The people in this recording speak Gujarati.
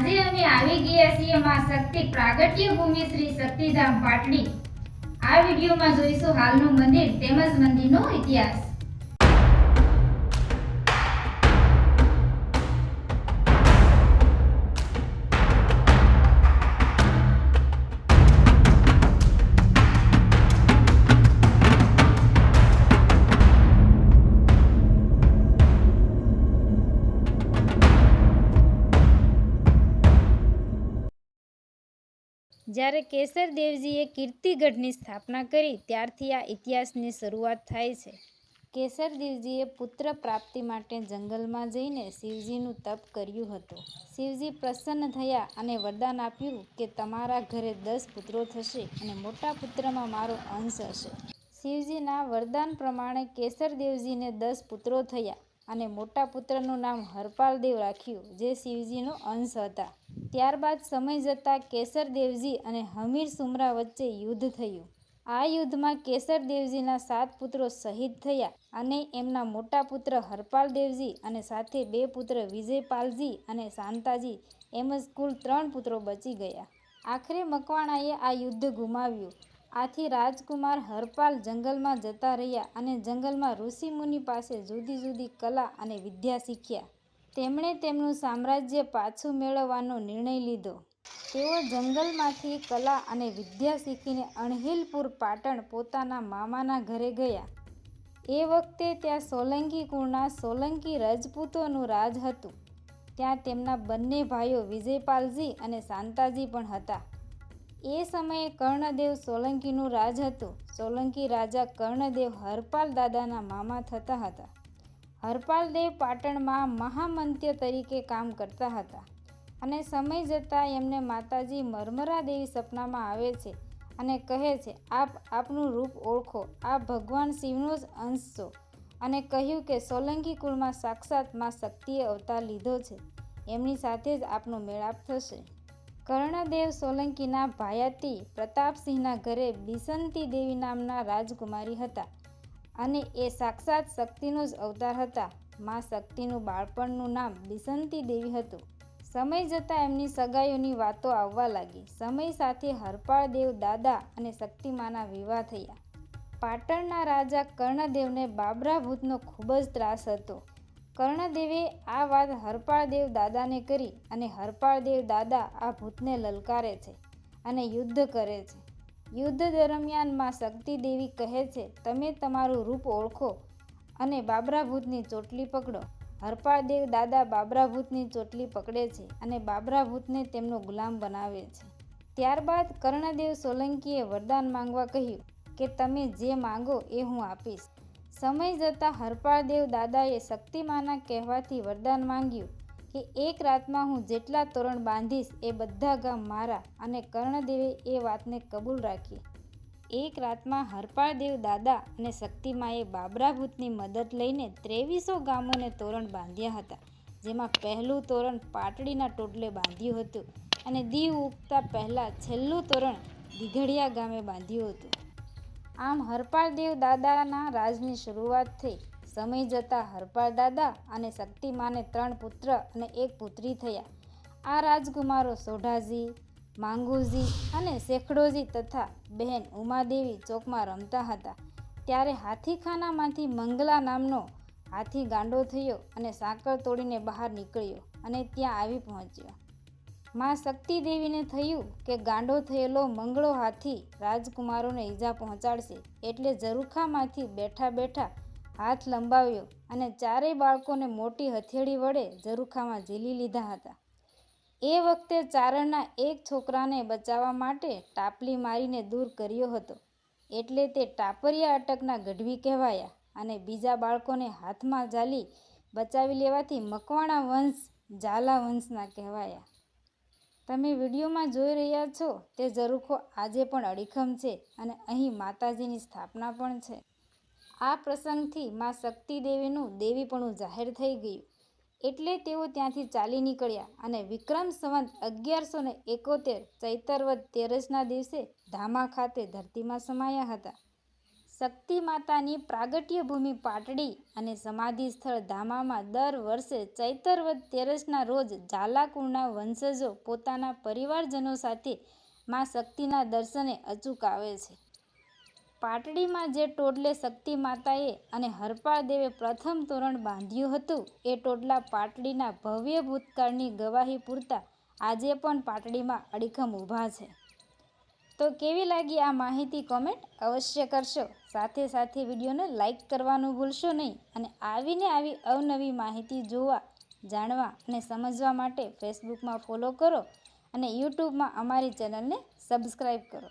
આજે અમે આવી ગયા છીએ માં શક્તિ પ્રાગટ્ય ભૂમિ શ્રી શક્તિધામ પાટડી. આ વિડીયોમાં જોઈશું હાલનું મંદિર તેમજ મંદિરનો ઇતિહાસ. જ્યારે કેસર દેવજીએ કીર્તિગઢની સ્થાપના કરી, ત્યારથી આ ઇતિહાસની શરૂઆત થાય છે. કેસર દેવજીએ પુત્ર પ્રાપ્તિ માટે જંગલમાં જઈને શિવજીનું તપ કર્યું હતું. શિવજી પ્રસન્ન થયા અને વરદાન આપ્યું કે, તમારા ઘરે દસ પુત્રો થશે અને મોટા પુત્રમાં મારો અંશ હશે. શિવજીના વરદાન પ્રમાણે કેસર દેવજીને દસ પુત્રો થયા. અને મોટા પુત્રનું નામ હરપાલદેવ રાખ્યું, જે શિવજીનો અંશ હતા. ત્યારબાદ સમય જતાં કેસરદેવજી અને હમીર સુમરા વચ્ચે યુદ્ધ થયું. આ યુદ્ધમાં કેસરદેવજીના સાત પુત્રો શહીદ થયા અને એમના મોટા પુત્ર હરપાલ દેવજી અને સાથે બે પુત્ર વિજયપાલજી અને શાંતાજી એમ જ કુલ ત્રણ પુત્રો બચી ગયા. આખરે મકવાણાએ આ યુદ્ધ ગુમાવ્યું. આથી રાજકુમાર હરપાલ જંગલમાં જતા રહ્યા અને જંગલમાં ઋષિમુનિ પાસે જુદી જુદી કલા અને વિદ્યા શીખ્યા. તેમણે તેમનું સામ્રાજ્ય પાછું મેળવવાનો નિર્ણય લીધો. તેઓ જંગલમાંથી કલા અને વિદ્યા શીખીને અણહિલપુર પાટણ પોતાના મામાના ઘરે ગયા. એ વખતે ત્યાં સોલંકી કુળના સોલંકી રજપૂતોનું રાજ હતું. ત્યાં તેમના બંને ભાઈઓ વિજયપાલજી અને શાંતાજી પણ હતા. એ સમયે કર્ણદેવ સોલંકીનું રાજ હતું. સોલંકી રાજા કર્ણદેવ હરપાલ દાદાના મામા થતા હતા. હરપાલદેવ પાટણમાં મહામંત્ય તરીકે કામ કરતા હતા અને સમય જતાં એમને માતાજી મરમરા દેવી સપનામાં આવે છે અને કહે છે, આપ આપનું રૂપ ઓળખો આપ ભગવાન શિવનો જ અંશ છો. અને કહ્યું કે, સોલંકી કુળમાં સાક્ષાતમાં શક્તિએ અવતાર લીધો છે. એમની સાથે જ આપનો મેળાપ થશે. કર્ણદેવ સોલંકીના ભાયાતી પ્રતાપસિંહના ઘરે બિસંતી દેવી નામના રાજકુમારી હતા અને એ સાક્ષાત શક્તિનો જ અવતાર હતા. માં શક્તિનું બાળપણનું નામ બિસંતી દેવી હતું. સમય જતાં એમની સગાઈઓની વાતો આવવા લાગી. સમય સાથે હરપાળદેવ દાદા અને શક્તિમાના વિવાહ થયા. પાટણના રાજા કર્ણદેવને બાબરા ભૂતનો ખૂબ જ ત્રાસ હતો. કર્ણદેવે આ વાત હરપાળદેવ દાદાને કરી અને હરપાળદેવ દાદા આ ભૂતને લલકારે છે અને યુદ્ધ કરે છે. યુદ્ધ દરમિયાનમાં શક્તિ કહે છે, તમે તમારું રૂપ ઓળખો અને બાબરા ભૂતની ચોટલી પકડો. હરપાળદેવ દાદા બાબરા ભૂતની ચોટલી પકડે છે અને બાબરા ભૂતને તેમનો ગુલામ બનાવે છે. ત્યારબાદ કર્ણદેવ સોલંકીએ વરદાન માંગવા કહ્યું કે, તમે જે માંગો એ હું આપીશ. સમય જતાં હરપાળદેવ દાદાએ શક્તિમાના કહેવાથી વરદાન માંગ્યું કે એક રાતમાં હું જેટલા તોરણ બાંધીશ એ બધા ગામ મારા અને કર્ણદેવે એ વાતને કબૂલ રાખી. એક રાતમાં હરપાળદેવ દાદા અને શક્તિમાએ બાબરા ભૂતની મદદ લઈને ત્રેવીસો ગામોને તોરણ બાંધ્યા હતા, જેમાં પહેલું તોરણ પાટડીના ટોટલે બાંધ્યું હતું અને દીવ ઉગતા પહેલાં છેલ્લું તોરણ દીઘડિયા ગામે બાંધ્યું હતું. આમ હરપાળદેવ દાદાના રાજની શરૂઆત થઈ. સમય જતાં હરપાળ દાદા અને શક્તિમાને ત્રણ પુત્ર અને એક પુત્રી થયા. આ રાજકુમારો સોઢાજી, માંગુજી અને શેખડોજી તથા બહેન ઉમાદેવી ચોકમાં રમતા હતા. ત્યારે હાથીખાનામાંથી મંગલા નામનો હાથી ગાંડો થયો અને સાંકળ તોડીને બહાર નીકળ્યો અને ત્યાં આવી પહોંચ્યો. માં શક્તિ દેવીને થયું કે ગાંડો થયેલો મંગળો હાથી રાજકુમારોને ઈજા પહોંચાડશે એટલે ઝરૂખામાંથી બેઠા બેઠા હાથ લંબાવ્યો અને ચારેય બાળકોને મોટી હથેળી વડે ઝરૂખામાં ઝીલી લીધા હતા. એ વખતે ચારણના એક છોકરાને બચાવવા માટે ટાપલી મારીને દૂર કર્યો હતો. એટલે તે ટાપરિયા અટકના ગઢવી કહેવાયા અને બીજા બાળકોને હાથમાં ઝાલી બચાવી લેવાથી મકવાણા વંશ ઝાલા વંશના કહેવાયા. તમે વિડીયોમાં જોઈ રહ્યા છો તે ઝરૂખો આજે પણ અડીખમ છે અને અહીં માતાજીની સ્થાપના પણ છે. આ પ્રસંગથી માં શક્તિ દેવીનું દેવીપણું જાહેર થઈ ગયું. એટલે તેઓ ત્યાંથી ચાલી નીકળ્યા અને વિક્રમ સંવંત અગિયારસો ને એકોતેર ચૈતરવદ તેરસના દિવસે ધામા ખાતે ધરતીમાં સમાયા હતા. શક્તિ માતાની પ્રાગટ્ય ભૂમિ પાટડી અને સમાધિ સ્થળ ધામામાં દર વર્ષે ચૈતરવદ તેરસના રોજ ઝાલાકુળના વંશજો પોતાના પરિવારજનો સાથે મા શક્તિના દર્શને અચૂક આવે છે. પાટડીમાં જે ટોટલે શક્તિ માતાએ અને હરપાળ દેવે પ્રથમ તોરણ બાંધ્યું હતું, એ ટોટલા પાટડીના ભવ્ય ભૂતકાળની ગવાહી પૂરતા આજે પણ પાટડીમાં અડીખમ ઊભા છે. તો કેવી લાગી આ માહિતી કોમેન્ટ અવશ્ય કરશો. સાથે સાથે વિડીયોને લાઇક કરવાનું ભૂલશો નહીં અને આવીને આવી અવનવી માહિતી જોવા, જાણવા અને સમજવા માટે ફેસબુકમાં ફોલો કરો અને યુટ્યુબમાં અમારી ચેનલને સબસ્ક્રાઈબ કરો.